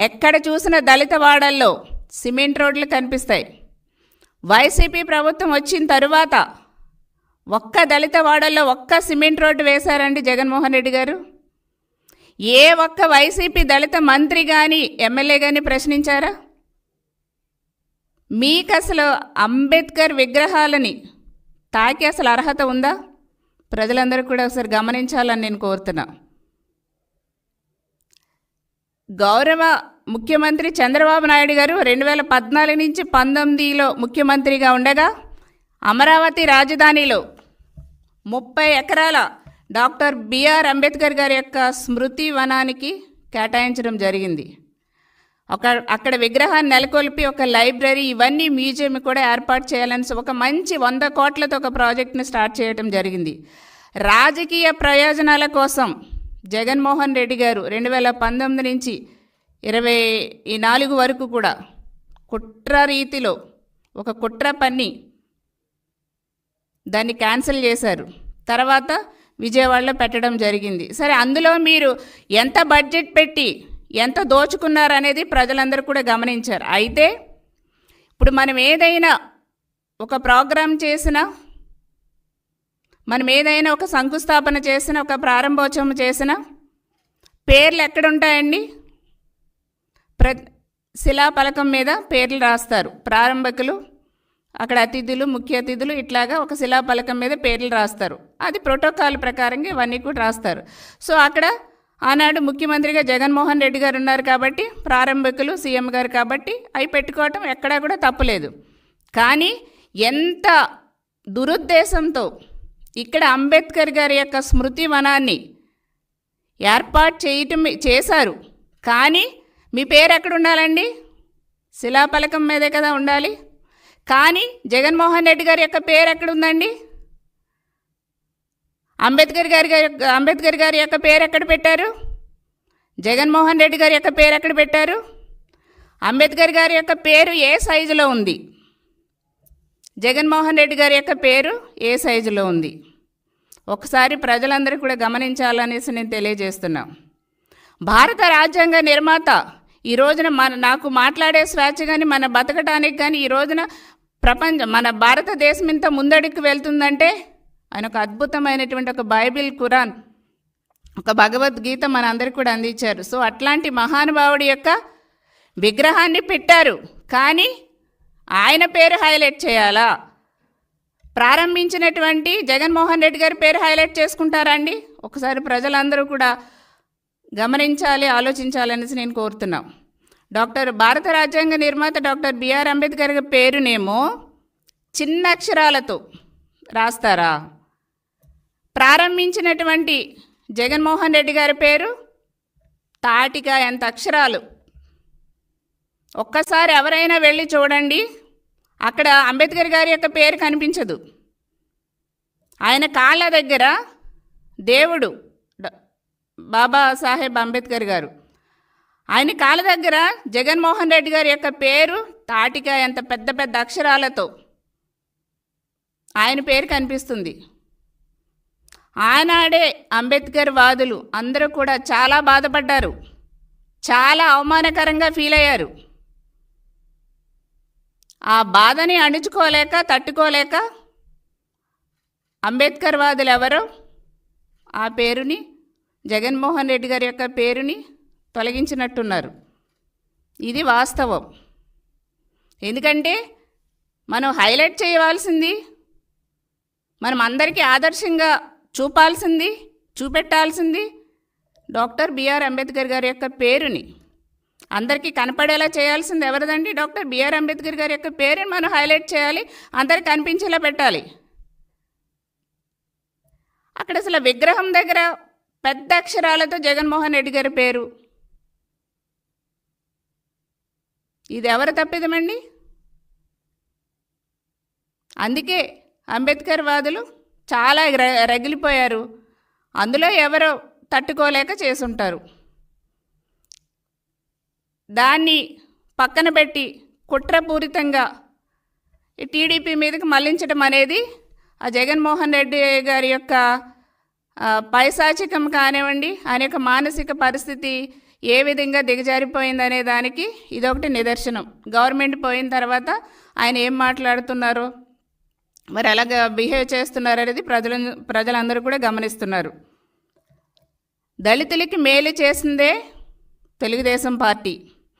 ఎక్కడ చూసిన దళిత వాడల్లో సిమెంట్ రోడ్లు కనిపిస్తాయి. వైసీపీ ప్రభుత్వం వచ్చిన తరువాత ఒక్క దళిత వాడల్లో ఒక్క సిమెంట్ రోడ్డు వేశారండి జగన్మోహన్ రెడ్డి గారు. ఏ ఒక్క వైసీపీ దళిత మంత్రి కానీ ఎమ్మెల్యే కానీ ప్రశ్నించారా? మీకు అసలు అంబేద్కర్ విగ్రహాలని తాకి అసలు అర్హత ఉందా? ప్రజలందరూ కూడా ఒకసారి గమనించాలని నేను కోరుతున్నా. గౌరవ ముఖ్యమంత్రి చంద్రబాబు నాయుడు గారు రెండు వేల పద్నాలుగు నుంచి పంతొమ్మిదిలో ముఖ్యమంత్రిగా ఉండగా అమరావతి రాజధానిలో ముప్పై ఎకరాల డాక్టర్ బిఆర్ అంబేద్కర్ గారి యొక్క స్మృతి వనానికి కేటాయించడం జరిగింది. ఒక అక్కడ విగ్రహాన్ని నెలకొల్పి ఒక లైబ్రరీ ఇవన్నీ మ్యూజియం కూడా ఏర్పాటు చేయాలని ఒక మంచి వంద కోట్లతో ఒక ప్రాజెక్ట్ని స్టార్ట్ చేయడం జరిగింది. రాజకీయ ప్రయోజనాల కోసం జగన్మోహన్ రెడ్డి గారు రెండు వేల పంతొమ్మిది నుంచి ఇరవై ఈ నాలుగు వరకు కూడా కుట్ర రీతిలో ఒక కుట్ర పన్ని దాన్ని క్యాన్సిల్ చేశారు. తర్వాత విజయవాడలో పెట్టడం జరిగింది. సరే అందులో మీరు ఎంత బడ్జెట్ పెట్టి ఎంత దోచుకున్నారు అనేది ప్రజలందరూ కూడా గమనించారు. అయితే ఇప్పుడు మనం ఏదైనా ఒక ప్రోగ్రాం చేసినా మనం ఏదైనా ఒక శంకుస్థాపన చేసిన ఒక ప్రారంభోత్సవం చేసిన పేర్లు ఎక్కడుంటాయండి ప్ర శిలాఫలకం మీద పేర్లు రాస్తారు. ప్రారంభకులు అక్కడ అతిథులు ముఖ్య అతిథులు ఇట్లాగా ఒక శిలాఫలకం మీద పేర్లు రాస్తారు. అది ప్రోటోకాల్ ప్రకారంగా ఇవన్నీ కూడా రాస్తారు. సో అక్కడ ఆనాడు ముఖ్యమంత్రిగా జగన్మోహన్ రెడ్డి గారు ఉన్నారు కాబట్టి ప్రారంభకులు సీఎం గారు కాబట్టి అవి పెట్టుకోవటం ఎక్కడా కూడా తప్పులేదు కానీ ఎంత దురుద్దేశంతో ఇక్కడ అంబేద్కర్ గారి యొక్క స్మృతి వనాన్ని ఏర్పాటు చేయటం చేశారు. కానీ మీ పేరు ఎక్కడ ఉండాలండి? శిలాఫలకం మీదే కదా ఉండాలి. కానీ జగన్మోహన్ రెడ్డి గారి యొక్క పేరు ఎక్కడుందండి అంబేద్కర్ గారి గారి అంబేద్కర్ గారి యొక్క పేరు ఎక్కడ పెట్టారు? జగన్మోహన్ రెడ్డి గారి యొక్క పేరు ఎక్కడ పెట్టారు? అంబేద్కర్ గారి యొక్క పేరు ఏ సైజులో ఉంది? జగన్మోహన్ రెడ్డి గారి యొక్క పేరు ఏ సైజులో ఉంది? ఒకసారి ప్రజలందరూ కూడా గమనించాలనేసి నేను తెలియజేస్తున్నాను భారత రాజ్యాంగ నిర్మాత ఈ రోజున మన నాకు మాట్లాడే స్వేచ్ఛ కానీ మన బతకటానికి కానీ ఈ రోజున ప్రపంచం మన భారతదేశం ఇంత ముందడికి వెళ్తుందంటే ఆయన ఒక అద్భుతమైనటువంటి ఒక బైబిల్ ఖురాన్ ఒక భగవద్గీత మన అందరికి కూడా అందించారు. సో అట్లాంటి మహానుభావుడి యొక్క విగ్రహాన్ని పెట్టారు. కానీ ఆయన పేరు హైలైట్ చేయాలా? ప్రారంభించినటువంటి జగన్మోహన్ రెడ్డి గారి పేరు హైలైట్ చేసుకుంటారా అండి? ఒకసారి ప్రజలందరూ కూడా గమనించాలి ఆలోచించాలనేసి నేను కోరుతున్నాం. డాక్టర్ భారత రాజ్యాంగ నిర్మాత డాక్టర్ బిఆర్ అంబేద్కర్ గారి పేరునేమో చిన్న అక్షరాలతో రాస్తారా? ప్రారంభించినటువంటి జగన్మోహన్ రెడ్డి గారి పేరు తాటిగా ఎంత అక్షరాలు? ఒక్కసారి ఎవరైనా వెళ్ళి చూడండి. అక్కడ అంబేద్కర్ గారి యొక్క పేరు కనిపించదు. ఆయన కాళ్ళ దగ్గర దేవుడు బాబా సాహెబ్ అంబేద్కర్ గారు. ఆయన కాళ్ళ దగ్గర జగన్మోహన్ రెడ్డి గారి యొక్క పేరు తాటిగా ఎంత పెద్ద పెద్ద అక్షరాలతో ఆయన పేరు కనిపిస్తుంది. ఆనాడే అంబేద్కర్ వాదులు అందరూ కూడా చాలా బాధపడ్డారు. చాలా అవమానకరంగా ఫీల్ అయ్యారు. ఆ బాధని అణుచుకోలేక తట్టుకోలేక అంబేద్కర్ వాదులు ఎవరో ఆ పేరుని జగన్మోహన్ రెడ్డి గారి యొక్క పేరుని తొలగించినట్టున్నారు. ఇది వాస్తవం. ఎందుకంటే మనం హైలైట్ చేయవలసింది మనం అందరికీ ఆదర్శంగా చూపాల్సింది చూపెట్టాల్సింది డాక్టర్ బిఆర్ అంబేద్కర్ గారి యొక్క పేరుని. అందరికీ కనపడేలా చేయాల్సింది ఎవరిదండి? డాక్టర్ బిఆర్ అంబేద్కర్ గారి యొక్క పేరుని మనం హైలైట్ చేయాలి అందరికి కనిపించేలా పెట్టాలి. అక్కడ అసలు విగ్రహం దగ్గర పెద్ద అక్షరాలతో జగన్మోహన్ రెడ్డి గారి పేరు. ఇది ఎవరు తప్పిదమండి? అందుకే అంబేద్కర్ వాదులు చాలా ర- రగిలిపోయారు. అందులో ఎవరో తట్టుకోలేక చేసుంటారు. దాన్ని పక్కన పెట్టి కుట్రపూరితంగా టీడీపీ మీదకి మళ్ళించడం అనేది ఆ జగన్మోహన్ రెడ్డి గారి యొక్క పైశాచికం కానివ్వండి ఆయన యొక్క మానసిక పరిస్థితి ఏ విధంగా దిగజారిపోయిందనే దానికి ఇదొకటి నిదర్శనం. గవర్నమెంట్ పోయిన తర్వాత ఆయన ఏం మాట్లాడుతున్నారు మరి అలాగ బిహేవ్ చేస్తున్నారు అనేది ప్రజల ప్రజలందరూ కూడా గమనిస్తున్నారు. దళితులకి మేలు చేసిందే తెలుగుదేశం పార్టీ.